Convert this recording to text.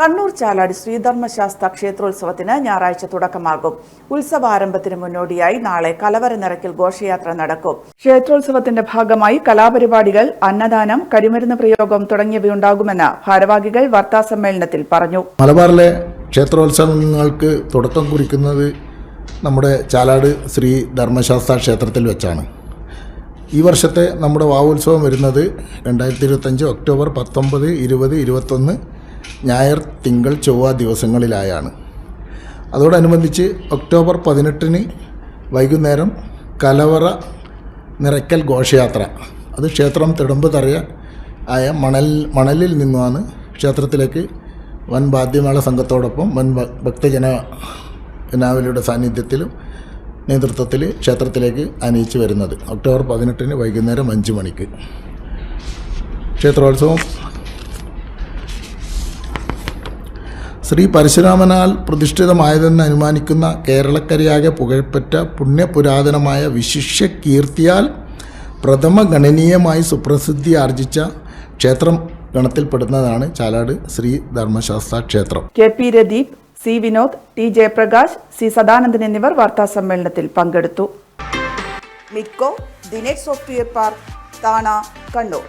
കണ്ണൂർ ചാലാടി ശ്രീധർമ്മശാസ്ത ക്ഷേത്രോത്സവത്തിന് ഞായറാഴ്ച തുടക്കമാകും. ഉത്സവാരംഭത്തിന് മുന്നോടിയായി നാളെ കലവര നിറയ്ക്കൽ ഘോഷയാത്ര നടക്കും. ക്ഷേത്രോത്സവത്തിന്റെ ഭാഗമായി കലാപരിപാടികൾ അന്നദാനം കരിമരുന്ന് പ്രയോഗം തുടങ്ങിയവയുണ്ടാകുമെന്ന് ഭാരവാഹികൾ വാർത്താസമ്മേളനത്തിൽ പറഞ്ഞു. മലബാറിലെ ക്ഷേത്രോത്സവങ്ങൾക്ക് തുടക്കം കുറിക്കുന്നത് നമ്മുടെ ചാലാട് ശ്രീ ധർമ്മശാസ്ത്ര ക്ഷേത്രത്തിൽ വെച്ചാണ്. ഈ വർഷത്തെ നമ്മുടെ വാവുത്സവം വരുന്നത് രണ്ടായിരത്തി ഇരുപത്തഞ്ച് ഒക്ടോബർ പത്തൊമ്പത് ഇരുപത് ഇരുപത്തൊന്ന് ഞായർ തിങ്കൾ ചൊവ്വ ദിവസങ്ങളിലായാണ്. അതോടനുബന്ധിച്ച് ഒക്ടോബർ പതിനെട്ടിന് വൈകുന്നേരം കലവറ നിറയ്ക്കൽ ഘോഷയാത്ര. അത് ക്ഷേത്രം തിടമ്പ് തറയ ആയ മണൽ മണലിൽ നിന്നുമാണ് ക്ഷേത്രത്തിലേക്ക് വൻ വാദ്യമേള സംഘത്തോടൊപ്പം വൻ ഭക്തജന ജനാവലിയുടെ സാന്നിധ്യത്തിലും നേതൃത്വത്തിൽ ക്ഷേത്രത്തിലേക്ക് അനയിച്ചു വരുന്നത്. ഒക്ടോബർ പതിനെട്ടിന് വൈകുന്നേരം അഞ്ച് മണിക്ക്. ക്ഷേത്രോത്സവം ശ്രീ പരശുരാമനാൽ പ്രതിഷ്ഠിതമായതെന്ന് അനുമാനിക്കുന്ന കേരളക്കരയാകെ പുകഴ്പ്പെറ്റ പുണ്യപുരാതനമായ വിശിഷ്യ കീർത്തിയാൽ പ്രഥമ ഗണനീയമായി സുപ്രസിദ്ധി ആർജിച്ച ക്ഷേത്രം ഗണത്തിൽപ്പെടുന്നതാണ് ചാലാട് ശ്രീ ധർമ്മശാസ്ത്ര ക്ഷേത്രം. K P Radeep C Vinod T Jayaprakash C Sadanandan എന്നിവർ വാർത്താ സമ്മേളനത്തിൽ പങ്കെടുത്തു. മിക്കോ ദിനേശ് സോഫ്റ്റ്വെയർ പാർക്ക് താണ കണ്ണൂർ.